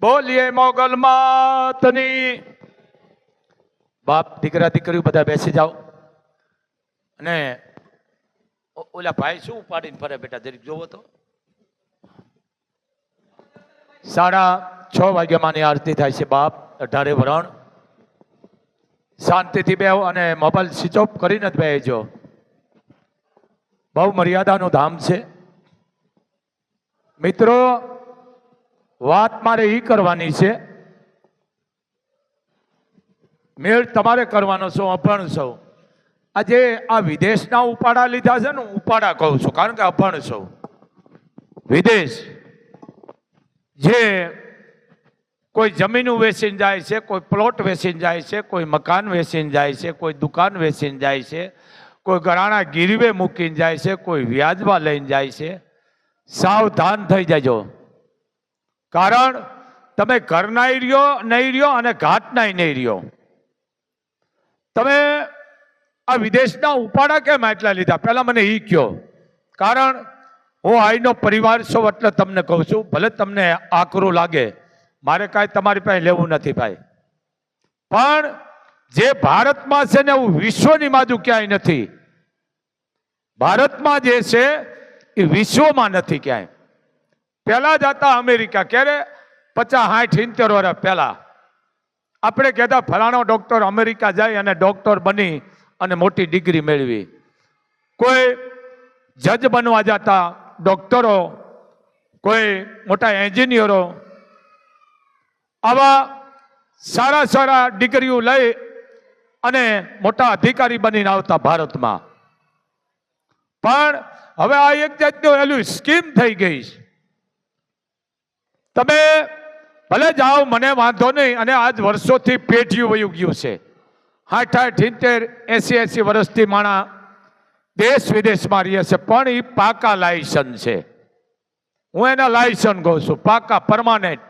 બોલીએ મોગલ માતની. બાપ દીકરા દીકરીઓ બધા બેસી જાઓ. અને ઓલા ભાઈ શું ઉપાડીને ફરે બેટા, જરીક જોવો તો. સાડા છ વાગ્યામાંની આરતી થાય છે બાપ, અઢારે વરણ. શાંતિથી બેહો અને મોબાઈલ સ્વિચ ઓફ કરીને જ બેહજો. બહુ મર્યાદાનું ધામ છે. મિત્રો વાત મારે એ કરવાની છે. મેળ તમારે કરવાનો છો અભણ છો. આજે આ વિદેશના ઉપાડા લીધા છે ને ઉપાડા કહું છું, કારણ કે અભણ છું. વિદેશ જે કોઈ જમીન વેચીને જાય છે, કોઈ પ્લોટ વેચીને જાય છે, કોઈ મકાન વેચીને જાય છે, કોઈ દુકાન વેચીને જાય છે, કોઈ ગરાણા ગીરવે મૂકીને જાય છે, કોઈ વ્યાજમાં લઈને જાય છે. સાવધાન થઈ જજો. કારણ તમે ઘરના રહ્યો, નહીં રહ્યો અને ઘાટનાય નહીં રહ્યો. તમે આ વિદેશના ઉપાડા કેમ આટલા લીધા? પહેલા મને એ કહો કારણ હું આઈનો પરિવાર છું એટલે તમને કહું છું, ભલે તમને આકરું લાગે, મારે કાંઈ તમારી પાસે લેવું નથી ભાઈ. પણ જે ભારતમાં છે ને એવું વિશ્વની બાજુ ક્યાંય નથી. ભારતમાં જે છે એ વિશ્વમાં નથી ક્યાંય. પહેલા જ હતા અમેરિકા. ક્યારે? પચાસ, સાઠ ઇંતેર વર્ષ પહેલા. આપણે કહેતા ફલાણો ડોક્ટર અમેરિકા જાય અને ડોક્ટર બની અને મોટી ડિગ્રી મેળવી. કોઈ જજ બનવા જતા ડોક્ટરો કોઈ મોટા એન્જિનિયરો આવા સારા સારા ડિગ્રીઓ લઈ અને મોટા અધિકારી બનીને આવતા ભારતમાં. પણ હવે આ એક જાતનું એલું સ્કીમ થઈ ગઈ છે. તમે ભલે જાઓ, મને વાંધો નહીં, અને આજ વર્ષોથી પેઢીયું વયું ગયું છે. આઠ આઠ ઇંતેર એસી એસી વર્ષથી માણા દેશ વિદેશમાં રહે છે, પણ એ પાકા લાયસન છે. હું એના લાયસન કહું છું, પાકા, પરમાનન્ટ,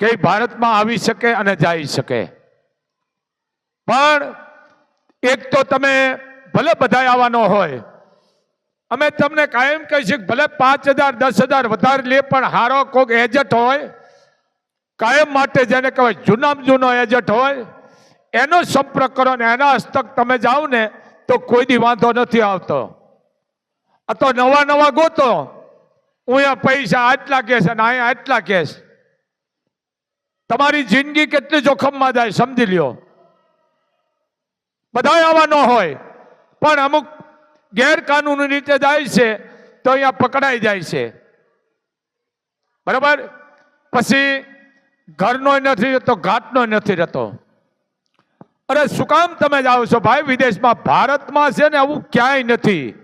કે ભારતમાં આવી શકે અને જઈ શકે. પણ એક તો તમે ભલે બધા આવવાનો હોય અમે તમને કાયમ કહી છીએ કે ભલે પાંચ હજાર, દસ હજાર વધારે લે, પણ હારો કોક એજન્ટ હોય, કાયમ માટે જેને કહેવાય જૂનામાં જૂનો એજન્ટ હોય, એનો સંપર્ક કરો ને એના હસ્તક તમે જાઓ ને, તો કોઈ દી વાંધો નથી આવતો. આ તો નવા નવા ગોતો. હું અહીંયા પૈસા આટલા કેસ અને અહીંયા આટલા કેસ તમારી જિંદગી કેટલી જોખમમાં જાય, સમજી લ્યો. બધા આવા ન હોય. પણ અમુક ગેરકાનૂની રીતે જાય છે, તો અહીંયા પકડાઈ જાય છે. બરાબર? પછી ઘરનો નથી રહેતો, ઘાટનો નથી રહેતો. અરે શું કામ તમે જાઓ છો ભાઈ? વિદેશમાં ભારતમાં છે ને આવું ક્યાંય નથી.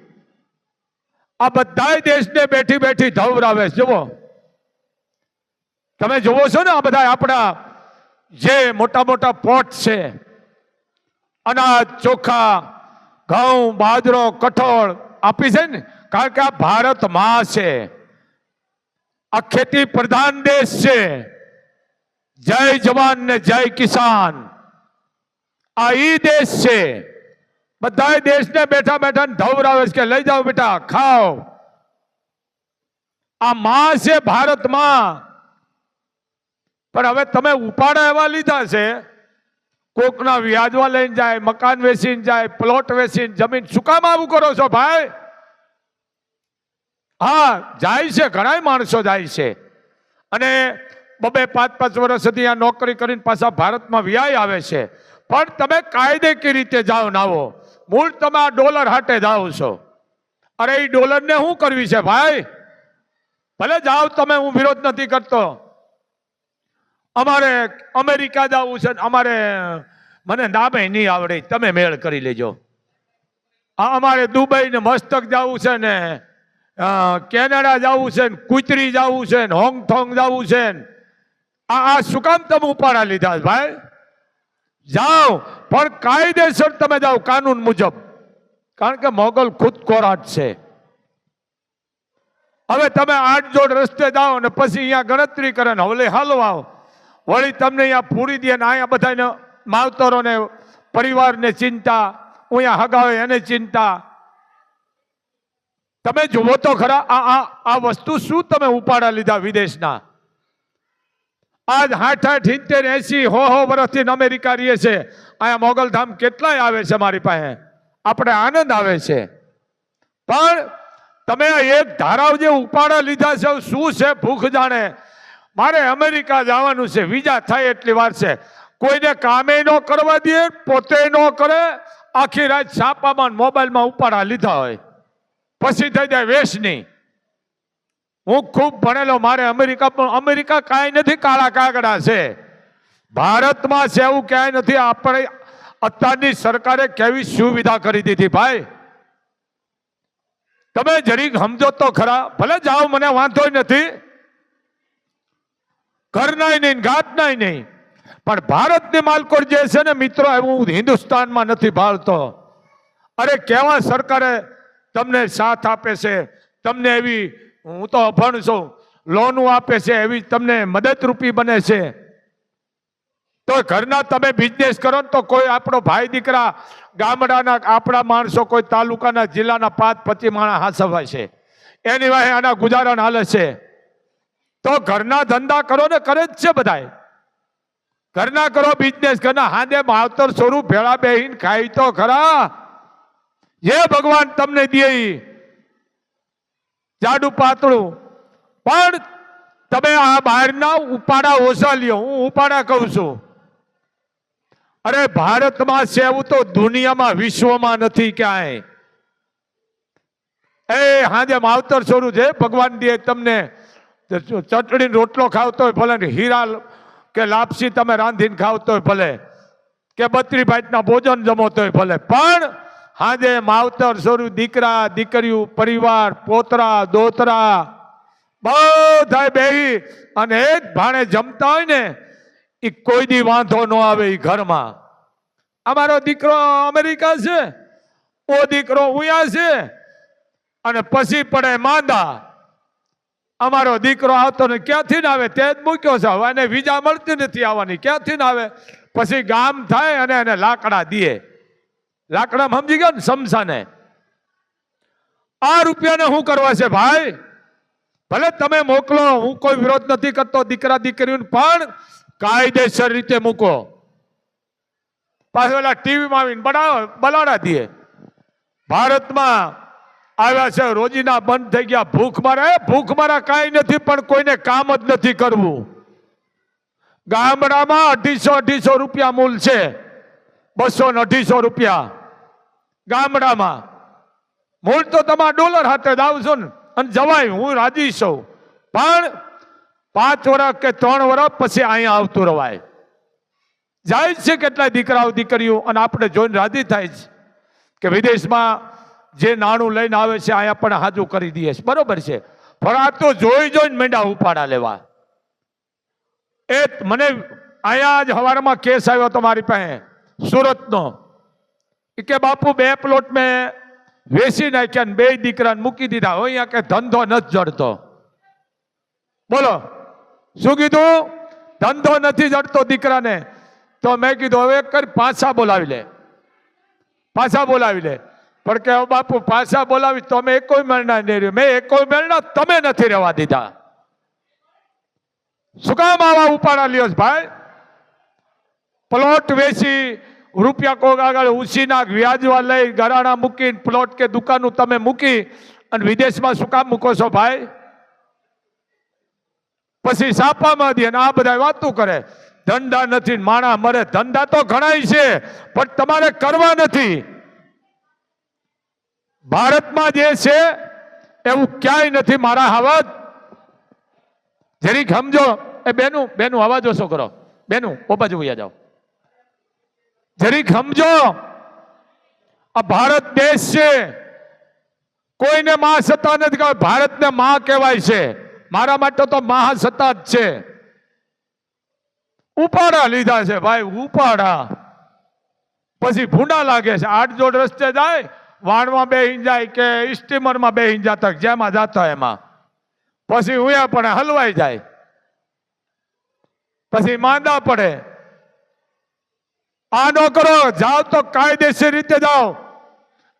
આ બધાય દેશને બેઠી બેઠી ધવરાવે જુઓ. તમે જુઓ છો ને આ બધા આપણા જે મોટા મોટા પોટ છે, અનાજ, ચોખા ઘઉં, બાજરો, કઠોળ આપી છે ને? કારણ કે આ ભારતમાં છે. આ ખેતી પ્રધાન દેશ છે. જય જવાન ને જય કિસાન. આ ઈ દેશ છે. બધા દેશને બેઠા બેઠા ધવરાવે છે કે લઈ જાઓ બેટા, ખાઓ. આ માં છે ભારતમાં. પણ હવે તમે ઉપાડા એવા લીધા છે કોકના વ્યાજવા લઈને જાય, મકાન વેચીને જાય પ્લોટ વેચીને જમીન શું કામ આવું કરો છો ભાઈ? હા, જાય છે ઘણા માણસો જાય છે. અને બબે પાંચ પાંચ વર્ષ સુધી આ નોકરી કરીને પાછા ભારતમાં વ્યાય આવે છે. પણ તમે કાયદેકી રીતે જાઓ નાવો મૂળ તમે આ ડોલર હાટે જાઓ છો. અરે એ ડોલરને શું કરવી છે ભાઈ? ભલે જાઓ તમે, હું વિરોધ નથી કરતો. અમારે અમેરિકા જવું છે અમારે, મને નામે નહીં આવડે, તમે મેળ કરી લેજો. આ અમારે દુબઈ ને મસ્તક જવું છે ને કેનેડા જવું છે ને, કુતરી જવું છે ને, હોંગથોંગ જવું છે ને. આ આ શું કામ તમે ઉપાડા લીધા ભાઈ? જાઓ, પણ કાયદેસર તમે જાઓ કાનૂન મુજબ. કારણ કે મોગલ ખુદ કોરાટ છે. હવે તમે આઠ જોડ રસ્તે જાઓ ને પછી અહીંયા ગણતરી કરે ને, હવે હાલો હલવાઓ વળી તમને અહીંયા પૂરી દે ને અહીંયા બધાને માવતરોને, પરિવારને ચિંતા અહીંયા હગાવે એને ચિંતા. તમે જુઓ તો ખરા, આ આ આ વસ્તુ શું તમે ઉપાડા લીધા વિદેશના? આજ આઠ આઠ સિત્તેર, એસી, હો હો વર્ષથી અમેરિકા રહીએ છે. અહીંયા મોગલધામ કેટલાય આવે છે મારી પાસે? આપણે આનંદ આવે છે. પણ તમે એક ધારાવ જે ઉપાડા લીધા છે, શું છે ભૂખ જાણે? મારે અમેરિકા જવાનું છે, વિઝા થાય એટલી વાર છે. કોઈને કામે ન કરવા દે, પોતે ન કરે, આખી રાત છાપામાં મોબાઈલમાં ઉપાડા લીધા હોય. પછી થઈ જાય વેશની હું ખૂબ ભણેલો, મારે અમેરિકા પણ, અમેરિકા કાંઈ નથી કાળા કાગડા છે. ભારતમાં છે એવું ક્યાંય નથી, આપણે અત્યારની સરકારે કેવી સુવિધા કરી દીધી ભાઈ? તમે જરીક સમજો તો ખરા, ભલે જાઓ, મને વાંધો નથી. ઘરનાય નહીં ગાતનાય નહીં. પણ ભારતની માલકોટ જે છે ને મિત્રો હું હિન્દુસ્તાનમાં નથી ભાળતો. અરે કેવા સરકારે તમને સાથ આપે છે? તમને એવી, હું તો અભણ છું, લોનું આપે છે, એવી તમને મદદરૂપી બને છે. તો ઘરના તમે બિઝનેસ કરો ને તો કોઈ આપણો ભાઈ દીકરા ગામડાના, આપણા માણસો કોઈ તાલુકાના જિલ્લાના પાંચ પચી માણસ હાસવાય છે. એની વાહે આના ગુજારણ હાલે છે. તો ઘરના ધંધા કરો ને કરે જ છે બધાય. ઘરના કરો બિઝનેસ ઘરના હાંદે માવતર સ્વરૂપ ભેળા બેહીન ખાઈ તો ખરા. જે ભગવાન તમને દે જાડું પાતળું. પણ તમે આ બહારના ઉપાડા ઓછા લ્યો, હું ઉપાડા કહું છું. અરે ભારતમાં છે એવું તો દુનિયામાં વિશ્વમાં નથી ક્યાંય. એ હાજે માવતર સ્વરૂપ છે ભગવાન દે તમને ચટણી રોટલો ખાવતો હોય ભલે હીરા કે લાપસી તમે રાંધીને ખાવતો હોય ભલે, કે બત્રી ભાઈના ભોજન જમોતો હોય ભલે, પણ હાજે માવતર સ્વરૂપ દીકરા દીકરીઓ પરિવાર, પોતરા, દોતરા બધા બેહી અને એક ભાણે જમતા હોય ને એ કોઈ દી વાંધો ન આવે એ ઘરમાં. અમારો દીકરો અમેરિકા છે, ઓ દીકરો ઉયા છે, અને પછી પડે માંદા. અમારો દીકરો આવતો ને ક્યાંથી ના આવે? તે જ મૂક્યો છે. હવે એને વિજા મળતી નથી આવવાની. ક્યાંથી ના આવે? પછી ગામ થાય અને એને લાકડા દે. લાકડા સમજી ગયો ને સમસાને આ રૂપિયાને શું કરવા છે ભાઈ? ભલે તમે મોકલો, હું કોઈ વિરોધ નથી કરતો દીકરા દીકરીઓને, પણ કાયદેસર રીતે મૂકો. પાછો ઓલા ટીવીમાં આવીને બલાડા દે. ભારતમાં આવ્યા છે, રોજીના બંધ થઈ ગયા. ભૂખ મારા, એ ભૂખ મારા કાંઈ નથી, પણ કોઈને કામ જ નથી કરવું. ગામડામાં અઢીસો અઢીસો રૂપિયા મૂલ છે. બસો ને અઢીસો રૂપિયા. ગામડામાં. મૂળ તો તમારા ડોલર હાથે જ આવશો ને. અને જવાય, હું રાજી છું. પણ પાંચ વર્ષ કે ત્રણ વર્ષ પછી અહીંયા આવતું રવાય. જાય છે કેટલાય દીકરાઓ, દીકરીઓ, અને આપણે જોઈને રાજી થાય છે કે વિદેશમાં જે નાણું લઈને આવે છે, અહીંયા પણ હાજુ કરી દઈએ છે બરોબર છે? આ તો જોઈ જોઈને મેંડા ઉપાડા લેવા. એ મને અહીંયા જ હવારમાં કેસ આવ્યો તમારી પાસે, સુરતનો. કે, બાપુ, બે પ્લોટ મેં વેચી નાખ્યા બે દીકરાને મૂકી દીધા. હોય અહીંયા કે ધંધો નથી જડતો. બોલો, શું કીધું? ધંધો નથી જડતો દીકરાને. તો મેં કીધું, હવે કરી, પાછા બોલાવી લે. પાછા બોલાવી લે. પણ કે બાપુ પાછા બોલાવી તો અમે એકોય મેળના નહીં રહ્યો. મેં એકોય મેળના તમે નથી રહેવા દીધા. શું કામ આવા ઉપાડા લ્યો ભાઈ? પ્લોટ વેચી રૂપિયા કોક આગળ ઉછીના વ્યાજવા લઈ ગરાણા મૂકીને પ્લોટ કે દુકાનું તમે મૂકી અને વિદેશમાં શું કામ મૂકો છો ભાઈ? પછી સાપામાં દે આ બધા વાતું કરે. ધંધા નથી માણા મરે. ધંધા તો ઘણાય છે, પણ તમારે કરવા નથી. ભારતમાં જે છે, એવું ક્યાંય નથી મારા હવાજ. જરીક સમજો, એ બેનું બેનું અવાજ ઓછો કરો. બેનું ઓપા જોયા જાઓ. જરીક સમજો, આ ભારત દેશ છે. કોઈને મહાસત્તા નથી કહેવાય ભારતને મહા કહેવાય છે. મારા માટે તો મહાસત્તા જ છે. ઉપાડા લીધા છે, ભાઈ, ઉપાડા. પછી ભૂંડા લાગે છે. આઠ જોડ રસ્તે જાય વાણમાં બે હિંજાય કે સ્ટીમરમાં બે જતા, જેમાં જતા એમાં. પછી ઉયા પણ હલવાઈ જાય. પછી માંદા પડે. આ ન કરો, જાઓ તો કાયદેસર રીતે જાઓ.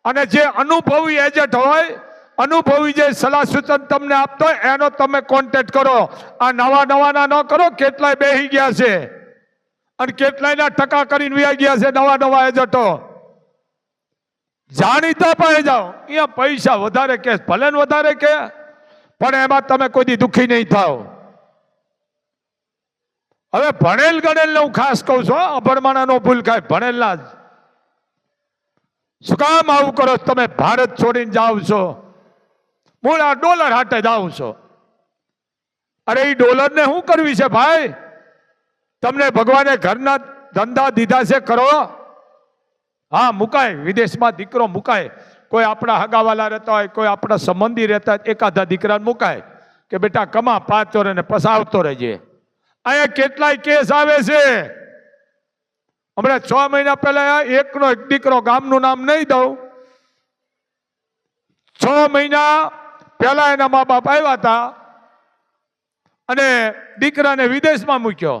અને જે અનુભવી એજન્ટ હોય, અનુભવી જે સલાહ સૂચન તમને આપતો હોય, એનો તમે કોન્ટેક્ટ કરો. આ નવા નવાના ન કરો, કેટલાય બેહી ગયા છે. અને કેટલાયના ટકા કરીને વ્યા ગયા છે નવા નવા એજન્ટો જાણીતા પાસે જાઓ. અહીંયા પૈસા વધારે કે ભલે વધારે કે, પણ એમાં તમે કોઈ દુઃખી નહીં થાવ હવે ભણેલ ગણેલ હું ખાસ કહું છું અભણમાણા નો ભૂલ ખાય ભણેલના જ. શું કામ આવું કરો? તમે? ભારત છોડીને જાઓ છો. મૂળ આ ડોલર હાટે જાઓ છો. અરે એ ડોલરને શું કરવી છે ભાઈ? તમને ભગવાને ઘરના ધંધા દીધા છે, કરો. હા, મુકાય. વિદેશમાં દીકરો મુકાય. કોઈ આપણા હગાવાલા રહેતા હોય, કોઈ આપણા સંબંધી રહેતા હોય એકાદા દીકરાને મુકાય કે બેટા કમા પાંચ ચોરે પસાવતો રહેજે અહીંયા કેટલાય કેસ આવે છે. હમણાં છ મહિના પહેલા એકનો એક દીકરો ગામનું નામ નહીં દઉં. છ મહિના પહેલા એના મા બાપ આવ્યા હતા અને દીકરાને વિદેશમાં મૂક્યો.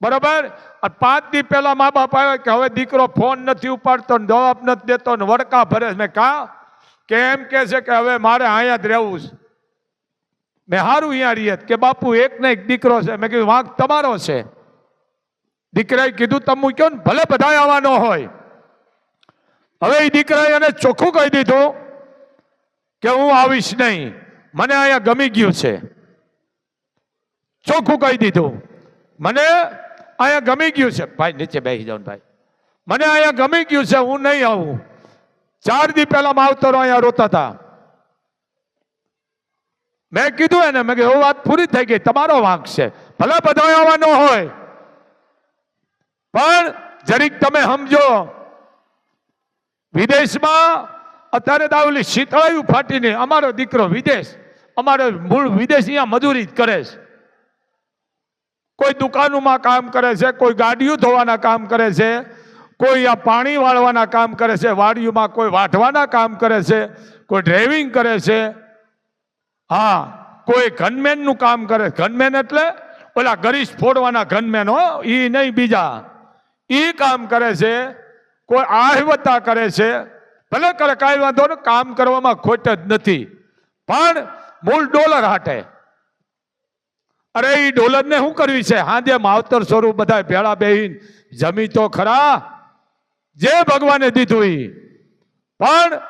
બરાબર? પાંચ દી પહેલા મા બાપ આવ્યા કે હવે દીકરો ફોન નથી ઉપાડતો ને જવાબ નથી દેતો ને વડકા ભરે મેં કા કે એમ કે છે કે હવે મારે અહીંયા જ રહેવું છે. મેં સારું અહીંયા રહીએ કે બાપુ, એક ને એક દીકરો છે. મેં કીધું, વાંક તમારો છે. દીકરાએ કીધું, તમે કયો ને ભલે બધા આવવાનો હોય. હવે એ દીકરાએ એને ચોખ્ખું કહી દીધું કે હું આવીશ નહીં. મને અહીંયા ગમી ગયું છે. ચોખ્ખું કહી દીધું. મને અહીંયા ગમી ગયું છે. ભાઈ, નીચે બેસી જાઓ ભાઈ. મને અહીંયા ગમી ગયું છે, હું નહીં આવું. ચાર દી પહેલા માવતરો અહીંયા રોતા હતા. મેં કીધું એને, મેં કીધું વાત પૂરી થઈ ગઈ, તમારો વાંક છે. ભલે બધા આવવાનો હોય. પણ જરીક તમે સમજો, વિદેશમાં અત્યારે દાવલી શીતળાયું ફાટીને અમારો દીકરો વિદેશ, અમારો મૂળ વિદેશ અહીંયા મજૂરી જ કરે છે. કોઈ દુકાનોમાં કામ કરે છે, કોઈ ગાડીઓ ધોવાના કામ કરે છે, કોઈ આ પાણી વાળવાના કામ કરે છે, વાડીઓમાં કોઈ વાઢવાના કામ કરે છે, કોઈ ડ્રાઇવિંગ કરે છે. હા, કોઈ ઘનમેનનું કામ કરે. ઘનમેન એટલે ઓલા ગરીશ ફોડવાના ઘનમેન હો એ નહીં બીજા. એ કામ કરે છે, કોઈ આહવતા કરે છે. ભલે કરે કાંઈ વાંધો નહીં કામ કરવામાં ખોટ જ નથી. પણ મૂળ ડોલર હાટે. અરે એ ડોલરને શું કરવી છે? હાજે માવતર સ્વરૂપ બધા ભેળા બેહીન જમી તો ખરા, જે ભગવાને દીધું એ પણ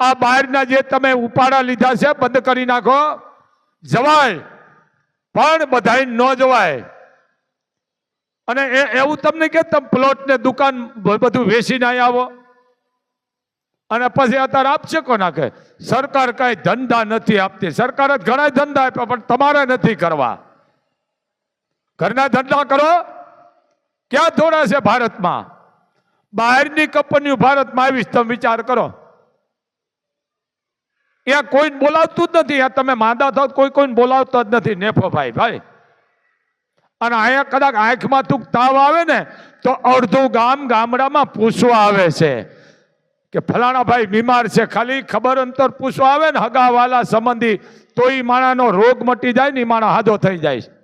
આ બહારના જે તમે ઉપાડા લીધા છે, બંધ કરી નાખો. જવાય. પણ બધાય ન જવાય. અને એ, એવું તમને કે તમે પ્લોટ ને દુકાન બધું વેચીને અહીં આવો? અને પછી અત્યારે આપશે કોના કે? સરકાર કઈ ધંધા નથી આપતી. સરકાર જ ઘણા ધંધા આપ્યા, પણ તમારે નથી કરવા. ઘરના ધંધા કરો. ક્યાં છે ભારતમાં? બહારની કંપનીઓ ભારતમાં આવીશ, તમે વિચાર કરો. ત્યાં કોઈને બોલાવતું જ નથી, ત્યાં તમે માંદા થાવ, કોઈ કોઈને બોલાવતો જ નથી, નેફો ભાઈ ભાઈ. અને અહીંયા કદાચ આંખમાં તું તાવ આવે ને, તો અડધું ગામ ગામડામાં પૂછવા આવે છે કે ફલાણા ભાઈ બીમાર છે, ખાલી ખબર અંતર પૂછવા આવે ને, હગાવાલા સંબંધી, તો એ માણાનો રોગ મટી જાય ને એ માણા હાદો થઈ જાય છે.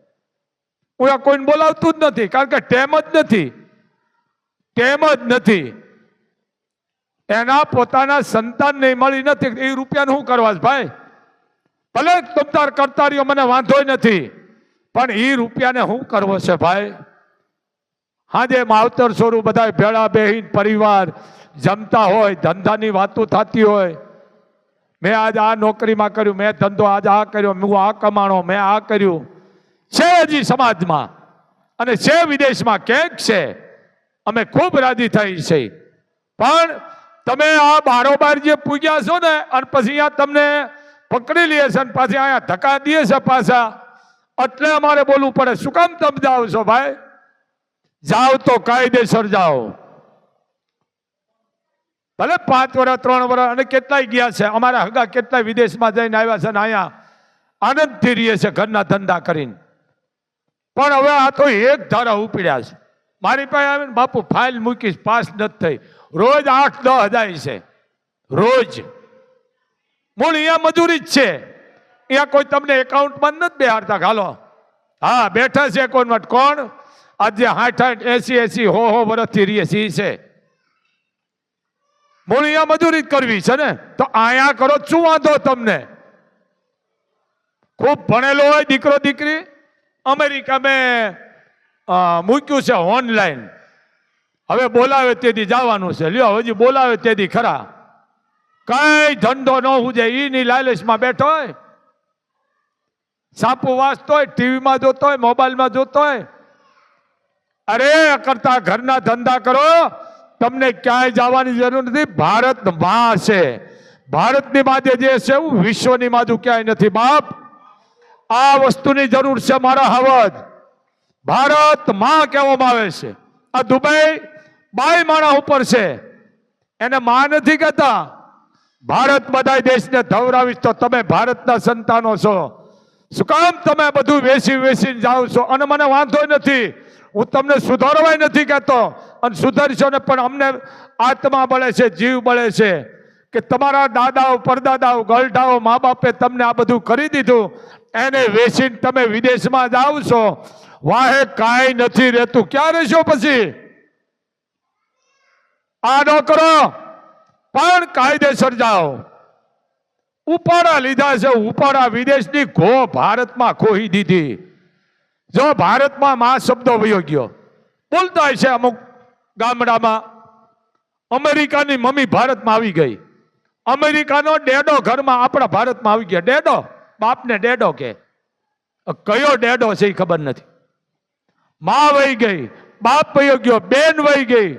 હું આ કોઈને બોલાવતું જ નથી, કારણ કે ટેમ જ નથી. ટેમ જ નથી. એના પોતાના સંતાનને મળી નથી. એ રૂપિયાને શું કરવા ભાઈ? ભલે તમતાર કરતા રહ્યો મને વાંધો નથી. પણ એ રૂપિયાને શું કરવો છે ભાઈ? હાજે માવતર સ્વરૂપ બધા ભેળા બેહીન પરિવાર જમતા હોય, ધંધાની વાતો થતી હોય. મેં આજ આ નોકરીમાં કર્યું, મેં ધંધો આજ આ કર્યો, હું આ કમાણો, મેં આ કર્યું. છે હજી સમાજમાં. અને છે વિદેશમાં ક્યાંક છે? અમે ખૂબ રાજી થઈ છે. પણ તમે આ બારોબાર જે પૂજ્યા છો ને, અને પછી અહીંયા તમને પકડી લે છે અને પાછી અહીંયા ધક્કા દે છે પાછા. એટલે અમારે બોલવું પડે, શું કામ તમે જાઓ છો ભાઈ? જાઓ તો કાયદેસર જાઓ. ભલે પાંચ વર્ષ ત્રણ વર્ષ અને કેટલાય ગયા છે, અમારા હગા કેટલાય વિદેશમાં જઈને આવ્યા છે ને અહીંયા આનંદથી રહીએ છે, ઘરના ધંધા કરીને. પણ હવે આ તો એક ધારા ઉપડ્યા છે. મારી પાસે આવીને બાપુ ફાઇલ મૂકીશ પાસ નથી થઈ. રોજ આઠ, દસ હજાર છે. રોજ. મૂળ અહીંયા મજૂરી જ છે. અહીંયા કોઈ તમને એકાઉન્ટમાં નથી બેહાડતા હાલો. હા, બેઠા છે એકાઉન્ટમાં કોણ? આજે હાઠ હાઠ એસી એસી, હો હો વર્ષથી રીએ સી છે. અહીંયા મજૂરી જ કરવી છે ને? તો અહીંયા કરો, શું વાંધો તમને? ખૂબ ભણેલો હોય દીકરો, દીકરી? અમેરિકા મેં મૂક્યું છે ઓનલાઈન હવે બોલાવે તેથી જવાનું છે. લ્યો, હજી બોલાવે તેથી ખરા. કઈ ધંધો ન હુજે એની લાલચમાં બેઠો હોય. સાપુ વાંચતો હોય, ટીવીમાં જોતો હોય, મોબાઈલમાં જોતો હોય. અરે કરતા ઘરના ધંધા કરો. તમને ક્યાંય જવાની જરૂર નથી. ભારતમાં છે ભારતની માજે જે છે, એવું વિશ્વની માથું ક્યાંય નથી, બાપ. આ વસ્તુની જરૂર છે મારા હવજ ભારતમાં કહેવામાં આવે છે. આ દુબઈ બાય માણા ઉપર છે. એને માં નથી કહેતા. ભારત બધા દેશને ધવરાવીશ તો તમે ભારતના સંતાનો છો. શું કામ તમે બધું વેસી વેસીને જાઓ છો? અને મને વાંધો નથી. હું તમને સુધારવાય નથી કહેતો. અને સુધારશો ને પણ અમને આત્મા બળે છે, જીવ બળે છે. કે તમારા દાદાઓ, પરદાદાઓ, ગલઢાઓ મા બાપે તમને આ બધું કરી દીધું. એને વેચીને તમે વિદેશમાં જાઓ છો. વાહે કાંઈ નથી રહેતું. ક્યાં રહેશો પછી? આ ન કરો. પણ કાયદેસર જાઓ. ઉપાડા લીધા છે. ઉપાડા વિદેશની ઘો ભારતમાં ખોહી દીધી. જો ભારતમાં મા શબ્દો વયો ગયો. બોલતા છે અમુક ગામડામાં. અમેરિકાની મમ્મી ભારતમાં આવી ગઈ. અમેરિકાનો ડેડો ઘરમાં આપણા ભારતમાં આવી ગયા. ડેડો? બાપને ડેડો કે? કયો ડેડો છે એ ખબર નથી. માં વહી ગઈ, બાપ વહી ગયો, બેન વહી ગઈ.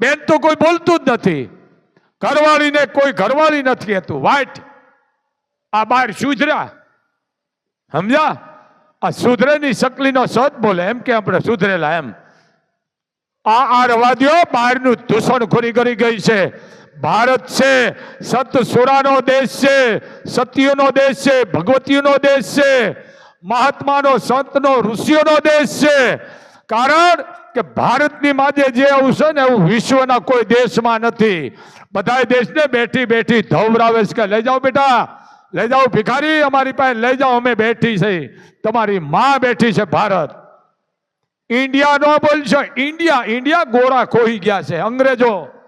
બેન તો કોઈ બોલતું જ નથી. ઘરવાળીને કોઈ ઘરવાળી નથી કહેતું વાઈટ. આ બાર સુધર્યા. સમજ્યા? આ સુધરેની શકલીનો સત બોલે. એમ કે આપણે સુધરેલા એમ. આ આ બહારનું દૂષણ ખોરી કરી ગઈ છે. ભારત છે, સત સુરાનો દેશ છે સત્યનો દેશ છે ભગવતીનો દેશ છે, મહાત્માનો, સંતનો, ઋષિઓનો દેશ છે. કારણ કે ભારતની માજે જે આવું છે ને, એવું વિશ્વના કોઈ દેશમાં નથી. બધા દેશને બેઠી બેઠી ધવરાવે છે કે, લઈ જાઓ બેટા, લઈ જાઓ ભિખારી, અમારી પાસે લઈ જાઓ, અમે બેઠી છે. તમારી માં બેઠી છે ભારત. ઇન્ડિયા નો બોલશો, ઇન્ડિયા ઇન્ડિયા ગોળા ખોઈ ગયા છે, અંગ્રેજો.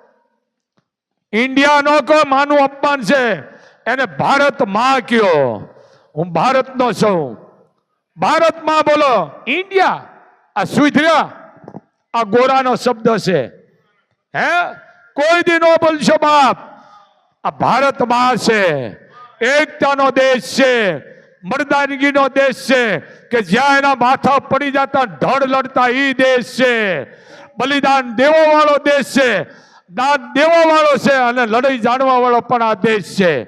ઇન્ડિયા નો કો માનું અપમાન છે. એને ભારતમાં કયો? હું ભારતનો છું. ભારતમાં બોલો, ઇન્ડિયા, આ સુધર્યા. આ ગોરાનો શબ્દ છે. હે? કોઈ દી નો બોલશો બાપ. આ ભારતમાં છે. એકતાનો દેશ છે. મર્દાનગીનો દેશ છે કે જ્યાં એના માથા પડી જતા ઢળ લડતા એ દેશ છે. બલિદાન દેવો વાળો દેશ છે. દાન દેવા વાળો છે અને લડાઈ જાણવા વાળો પણ આ દેશ છે.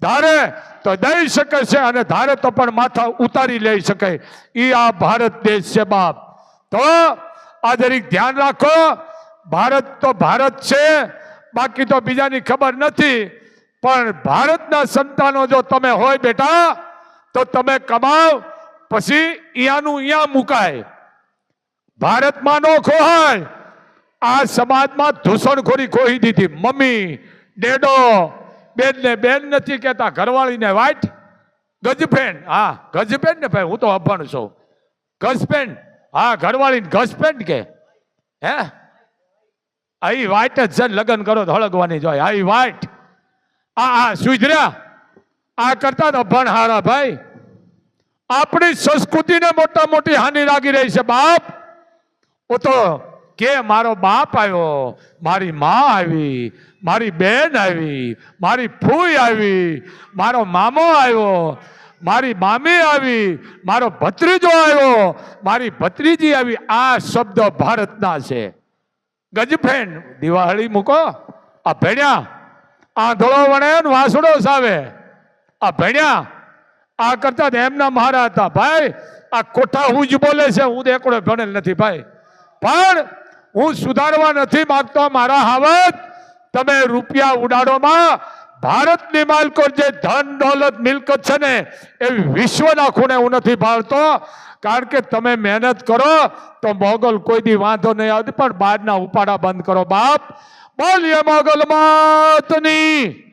ધારે તો દઈ શકે છે અને ધારે તો પણ માથા ઉતારી લઈ શકે. એ આ ભારત દેશ છે બાપ. તો આ જરીક ધ્યાન રાખો. ભારત તો ભારત છે. બાકી તો બીજાની ખબર નથી. પણ ભારતના સંતાનો જો તમે હોય બેટા, તો તમે કમાવ, પછી અહીંયાનું અહીંયા મુકાય. ભારતમાં નો ખોહાય. આ સમાજમાં ધૂસણખોરી ખોઈ દીધી. મમ્મી, ડેડો બેન ને બેન નથી કહેતા, ઘરવાળીને વાઈટ ગજપેન, હા, ગજપેન ને ભાઈ, હું તો અભણ છું. ગજપેન, હા, ઘરવાળીને ગજપેન કે. હે? આઈ વાઈટ જ લગ્ન કરો તો હળગવાની જોઈએ આઈ વાઈટ આ આ, સુધર્યા. આ કરતા તો અભણ હારા ભાઈ. આપણી સંસ્કૃતિને મોટા મોટી હાનિ લાગી રહી છે, બાપ. હું તો કે મારો બાપ આવ્યો? મારી મા આવી, મારી બેન આવી, મારી ફૂઈ આવી, મારો મામો આવ્યો, મારી મામી આવી, મારો ભત્રીજો આવ્યો, મારી ભત્રીજી આવી. આ શબ્દ ભારતના છે. ગજફેન દિવાળી મૂકો. આ ભેણ્યા, આંધળો વણે વાસડો સાવે. આ ભેણ્યા, આ કરતા એમના મારા હતા. ભાઈ, આ કોઠા હું જ બોલે છે, હું તો એકડો ભણેલ નથી, ભાઈ. પણ હું સુધારવા નથી માંગતો, મારા હાવત, તમે રૂપિયા ઉડાડોમાં ભારતની માલકો જે ધન, દોલત, મિલકત છે ને, એ વિશ્વના ખૂણે હું નથી ભાળતો. કારણ કે તમે મહેનત કરો તો મોગલ કોઈ દી વાંધો નહીં આવતી, પણ બહારના ઉપાડા બંધ કરો બાપ. બોલીએ મોગલ માતની.